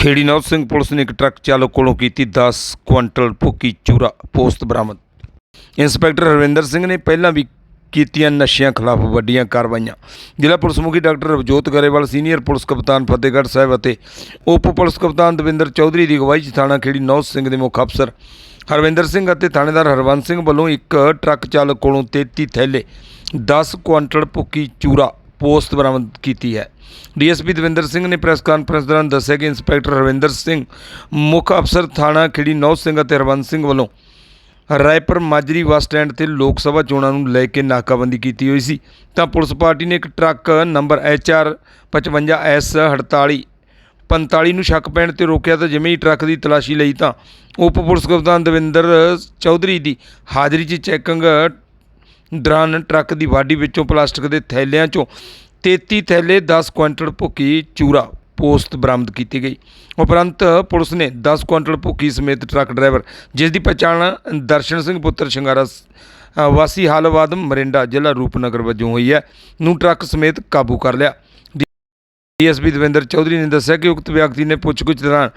ਖੇੜੀ ਨੌਤ Singh police ਨੇ ਇੱਕ truck ਚਾਲਕ ਕੋਲੋਂ ਕੀਤੀ 10 ਕੁਇੰਟਲ ਭੁੱਕੀ ਚੂਰਾ ਪੋਸਤ ਬਰਾਮਦ। ਇੰਸਪੈਕਟਰ ਹਰਵਿੰਦਰ ਸਿੰਘ ਨੇ ਪਹਿਲਾਂ ਵੀ ਕੀਤੀਆਂ ਨਸ਼ਿਆਂ ਖਿਲਾਫ ਵੱਡੀਆਂ ਕਾਰਵਾਈਆਂ। ਜ਼ਿਲ੍ਹਾ ਪੁਲਿਸ ਮੁਖੀ doctor Ravjot Grewal, senior police ਕਪਤਾਨ ਫਤਿਹਗੜ੍ਹ ਸਾਹਿਬ ਅਤੇ ਉਪ ਪੁਲਿਸ ਕਪਤਾਨ ਦਵਿੰਦਰ ਚੌਧਰੀ ਦੀ ਅਗਵਾਈ 'ਚ ਥਾਣਾ ਖੇੜੀ ਨੌਜ ਸਿੰਘ ਦੇ ਮੁੱਖ ਅਫਸਰ ਹਰਵਿੰਦਰ ਸਿੰਘ ਅਤੇ ਥਾਣੇਦਾਰ ਹਰਵੰਤ ਸਿੰਘ ਵੱਲੋਂ ਇੱਕ ਟਰੱਕ ਚਾਲਕ ਕੋਲੋਂ 33 ਥੈਲੇ 10 ਕੁਇੰਟਲ ਭੁੱਕੀ ਚੂਰਾ ਪੋਸਟ ਬਰਾਮਦ ਕੀਤੀ ਹੈ। ਡੀਐਸਪੀ ਦਵਿੰਦਰ ਸਿੰਘ ਨੇ ਪ੍ਰੈਸ ਕਾਨਫਰੰਸ ਦੌਰਾਨ ਦੱਸਿਆ ਕਿ ਇੰਸਪੈਕਟਰ ਰਵਿੰਦਰ ਸਿੰਘ, ਮੁੱਖ ਅਫਸਰ ਥਾਣਾ ਖੇੜੀ ਨੌ ਸਿੰਘ ਅਤੇ ਹਰਵੰਤ ਸਿੰਘ ਵੱਲੋਂ ਰਾਏਪੁਰ ਮਾਜਰੀ ਬੱਸ ਸਟੈਂਡ ਤੇ ਲੋਕ ਸਭਾ ਚੋਣਾਂ ਨੂੰ ਲੈ ਕੇ ਨਾਕਾਬੰਦੀ ਕੀਤੀ ਹੋਈ ਸੀ। ਤਾਂ ਪੁਲਿਸ ਪਾਰਟੀ ਨੇ ਇੱਕ ਟਰੱਕ ਨੰਬਰ HR 55S 48 45 ਨੂੰ ਸ਼ੱਕ ਪੈਣ ਤੇ ਰੋਕਿਆ ਤਾਂ ਜਿਵੇਂ ਹੀ ਟਰੱਕ ਦੀ ਤਲਾਸ਼ੀ ਲਈ ਤਾਂ ਉਪ ਪੁਲਿਸ ਕਪਤਾਨ ਦਵਿੰਦਰ ਚੌਧਰੀ ਦੀ ਹਾਜ਼ਰੀ 'ਚ ਚੈਕਿੰਗ ਦੌਰਾਨ ਟਰੱਕ ਦੀ ਵਾਢੀ ਵਿੱਚੋਂ ਪਲਾਸਟਿਕ ਦੇ ਥੈਲਿਆਂ 'ਚੋਂ 33 ਥੈਲੇ 10 ਕੁਇੰਟਲ ਭੁੱਕੀ, ਚੂਰਾ ਪੋਸਤ ਬਰਾਮਦ ਕੀਤੀ ਗਈ। ਉਪਰੰਤ ਪੁਲਿਸ ਨੇ 10 ਕੁਇੰਟਲ ਭੁੱਕੀ ਸਮੇਤ ਟਰੱਕ ਡਰਾਈਵਰ, ਜਿਸ ਦੀ ਪਛਾਣ ਦਰਸ਼ਨ ਸਿੰਘ, ਪੁੱਤਰ ਸ਼ਿੰਗਾਰਾ ਵਾਸੀ ਹਾਲਵਾਦ, ਮਰਿੰਡਾ ਜ਼ਿਲ੍ਹਾ ਰੂਪਨਗਰ ਵਜੋਂ ਹੋਈ ਹੈ, ਨੂੰ ਟਰੱਕ ਸਮੇਤ ਕਾਬੂ ਕਰ ਲਿਆ। ਡੀਐਸਪੀ ਦਵਿੰਦਰ ਚੌਧਰੀ ਨੇ ਦੱਸਿਆ ਕਿ ਉਕਤ ਵਿਅਕਤੀ ਨੇ ਪੁੱਛਗਿੱਛ ਦੌਰਾਨ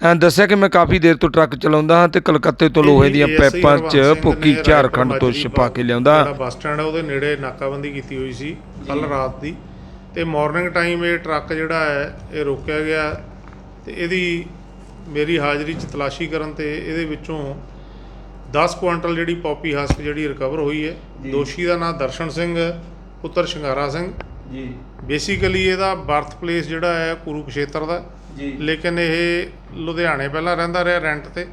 ਅ, ਦੱਸਿਆ ਕਿ ਮੈਂ ਕਾਫੀ ਦੇਰ ਤੋਂ ਟਰੱਕ ਚਲਾਉਂਦਾ ਹਾਂ ਤੇ ਕਲਕੱਤੇ ਤੋਂ ਲੋਹੇ ਦੀਆਂ ਪੈਪਾਂ 'ਚ ਭੁੱਕੀ ਝਾਰਖੰਡ ਤੋਂ ਛਪਾ ਕੇ ਲਿਆਉਂਦਾ। ਜਿਹੜਾ ਬੱਸ ਸਟੈਂਡ ਹੈ ਉਹਦੇ ਨੇੜੇ ਨਾਕਾਬੰਦੀ ਕੀਤੀ ਹੋਈ ਸੀ ਕੱਲ ਰਾਤ ਦੀ। ਤੇ ਮਾਰਨਿੰਗ ਟਾਈਮ ਇਹ ਟਰੱਕ ਜਿਹੜਾ ਹੈ ਇਹ ਰੋਕਿਆ ਗਿਆ ਤੇ ਇਹਦੀ ਮੇਰੀ ਹਾਜ਼ਰੀ 'ਚ ਤਲਾਸ਼ੀ ਕਰਨ ਤੇ ਇਹਦੇ ਵਿੱਚੋਂ 10 ਕੁਆਂਟਲ ਜਿਹੜੀ ਪੌਪੀ ਹਸਕ ਜਿਹੜੀ ਰਿਕਵਰ ਹੋਈ ਹੈ। ਦੋਸ਼ੀ ਦਾ ਨਾਮ ਦਰਸ਼ਨ ਸਿੰਘ ਪੁੱਤਰ ਸ਼ਿੰਗਾਰਾ ਸਿੰਘ ਜੀ। ਬੇਸਿਕਲੀ ਇਹਦਾ ਬਰਥ ਪਲੇਸ ਜਿਹੜਾ ਹੈ ਕੁਰੂਕਸ਼ੇਤਰ ਦਾ। ਜੀ। ਲੇਕਿਨ ਇਹ ਲੁਧਿਆਣੇ ਪਹਿਲਾਂ ਰਹਿੰਦਾ ਰਿਹਾ ਰੈਂਟ ਤੇ।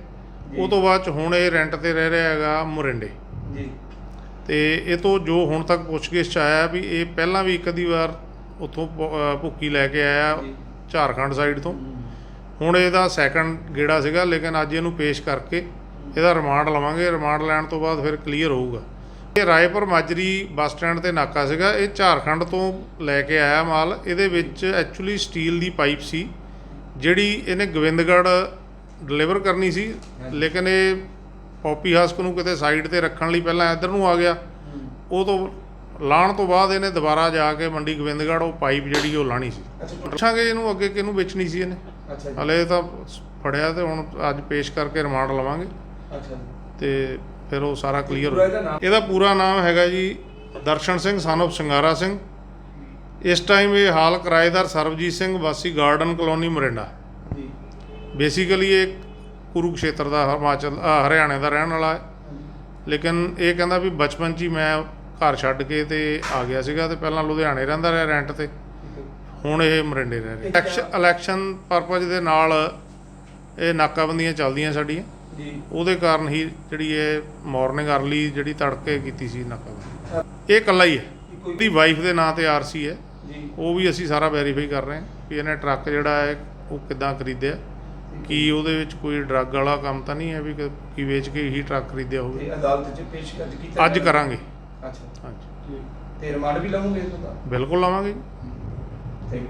ਉਹ ਤੋਂ ਬਾਅਦ ਚ ਹੁਣ ਇਹ ਰੈਂਟ ਤੇ ਰਹਿ ਰਿਹਾ ਹੈਗਾ ਮੁਰਿੰਡੇ। ਜੀ। ਤੇ ਇਹ ਤੋਂ ਜੋ ਹੁਣ ਤੱਕ ਪੁੱਛਗਿੱਛ ਚ ਆਇਆ ਵੀ ਇਹ ਪਹਿਲਾਂ ਵੀ ਇੱਕ ਅੱਧੀ ਵਾਰ ਉੱਥੋਂ ਭੁੱਕੀ ਲੈ ਕੇ ਆਇਆ। ਝਾਰਖੰਡ ਸਾਈਡ ਤੋਂ। ਹੁਣ ਇਹਦਾ ਸੈਕੰਡ ਗੇੜਾ ਸੀਗਾ ਲੇਕਿਨ ਅੱਜ ਇਹਨੂੰ ਪੇਸ਼ ਕਰਕੇ ਇਹਦਾ ਰਿਮਾਂਡ ਲਵਾਂਗੇ। ਰਿਮਾਂਡ ਲੈਣ ਤੋਂ ਬਾਅਦ ਫਿਰ ਕਲੀਅਰ ਹੋਊਗਾ। ਇਹ ਰਾਏਪੁਰ ਮਾਜਰੀ ਬੱਸ ਸਟੈਂਡ ਤੇ ਨਾਕਾ ਸੀਗਾ। ਇਹ ਝਾਰਖੰਡ ਤੋਂ ਲੈ ਕੇ ਆਇਆ ਮਾਲ। ਇਹਦੇ ਵਿੱਚ ਐਕਚੁਅਲੀ ਸਟੀਲ ਦੀ ਪਾਈਪ ਸੀ ਜਿਹੜੀ ਇਹਨੇ ਗੋਬਿੰਦਗੜ੍ਹ ਡਿਲੀਵਰ ਕਰਨੀ ਸੀ। ਲੇਕਿਨ ਇਹ ਪੌਪੀ ਹਸਕ ਨੂੰ ਕਿਤੇ ਸਾਈਡ ਤੇ ਰੱਖਣ ਲਈ ਪਹਿਲਾਂ ਇੱਧਰ ਨੂੰ ਆ ਗਿਆ। ਉਹ ਤੋਂ ਲਾਣ ਤੋਂ ਬਾਅਦ ਇਹਨੇ ਦੁਬਾਰਾ ਜਾ ਕੇ ਮੰਡੀ ਗੋਬਿੰਦਗੜ੍ਹ ਉਹ ਪਾਈਪ ਜਿਹੜੀ ਉਹ ਲਾਣੀ ਸੀ। ਪੁੱਛਾਂਗੇ ਇਹਨੂੰ ਅੱਗੇ ਕਿਹਨੂੰ ਵੇਚਣੀ ਸੀ ਇਹਨੇ। ਹਲੇ ਤਾਂ ਫੜਿਆ ਤੇ ਹੁਣ ਅੱਜ ਪੇਸ਼ ਕਰਕੇ ਰਿਮਾਂਡ ਲਵਾਂਗੇ। ਅੱਛਾ ਤੇ ਫਿਰ ਉਹ ਸਾਰਾ ਕਲੀਅਰ ਇਹਦਾ ਨਾਮ? ਇਹਦਾ ਪੂਰਾ ਨਾਮ ਹੈਗਾ ਜੀ ਦਰਸ਼ਨ ਸਿੰਘ son of ਸ਼ਿੰਗਾਰਾ ਸਿੰਘ। ਇਸ ਟਾਈਮ ਇਹ ਹਾਲ ਕਿਰਾਏਦਾਰ ਸਰਬਜੀਤ ਸਿੰਘ ਵਾਸੀ ਗਾਰਡਨ ਕਲੋਨੀ ਮੋਰਿੰਡਾ ਜੀ। ਬੇਸਿਕਲੀ ਇਹ ਕੁਰੂਕਸ਼ੇਤਰ ਦਾ ਹਿਮਾਚਲ ਅ, ਹਰਿਆਣੇ ਦਾ ਰਹਿਣ ਵਾਲਾ ਹੈ। ਲੇਕਿਨ ਇਹ ਕਹਿੰਦਾ ਵੀ ਬਚਪਨ 'ਚ ਹੀ ਮੈਂ ਘਰ ਛੱਡ ਕੇ ਤੇ ਆ ਗਿਆ ਸੀਗਾ ਤੇ ਪਹਿਲਾਂ ਲੁਧਿਆਣੇ ਰਹਿੰਦਾ ਰਿਹਾ ਰੈਂਟ ਤੇ। ਹੁਣ ਇਹ ਮਰਿੰਡੇ ਰਹਿ ਰਿਹਾ। ਇਲੈਕਸ਼ਨ ਇਲੈਕਸ਼ਨ ਪਰਪਸ ਦੇ ਨਾਲ ਇਹ ਨਾਕਾਬੰਦੀਆਂ ਚੱਲਦੀਆਂ ਸਾਡੀਆਂ। ਜੀ। ਉਹਦੇ ਕਾਰਨ ਹੀ ਜਿਹੜੀ ਇਹ ਮਾਰਨਿੰਗ ਅਰਲੀ ਜਿਹੜੀ ਤੜਕੇ ਕੀਤੀ ਸੀ ਨਾਕਾਬੰਦੀ ਇਹ ਇਕੱਲਾ ਹੀ ਹੈ। ਉਹਦੀ ਵਾਈਫ ਦੇ ਨਾਂ ਤੇ ਆਰਸੀ ਹੈ। ਜੀ। ਉਹ ਵੀ ਅਸੀਂ ਸਾਰਾ ਵੈਰੀਫਾਈ ਕਰ ਰਹੇ ਹਾਂ ਵੀ ਇਹਨੇ ਟਰੱਕ ਜਿਹੜਾ ਹੈ ਉਹ ਕਿੱਦਾਂ ਖਰੀਦਿਆ। ਕੀ ਉਹਦੇ ਵਿੱਚ ਕੋਈ ਡਰੱਗ ਵਾਲਾ ਕੰਮ ਤਾਂ ਨਹੀਂ ਹੈ ਵੀ ਕਿ- ਕੀ ਵੇਚ ਕੇ ਹੀ ਟਰੱਕ ਖਰੀਦਿਆ ਹੋਵੇ। ਇਹ ਅਦਾਲਤ 'ਚ ਪੇਸ਼ ਕਰ ਕੀਤਾ ਅੱਜ? ਕਰਾਂਗੇ। ਅੱਛਾ। ਹਾਂਜੀ। ਤੇ ਰਿਮਾਂਡ ਵੀ ਲਵਾਂਗੇ ਇਹਦਾ ਬਿਲਕੁਲ ਲਾਵਾਂਗੇ ਜੀ। ਥੈਂਕ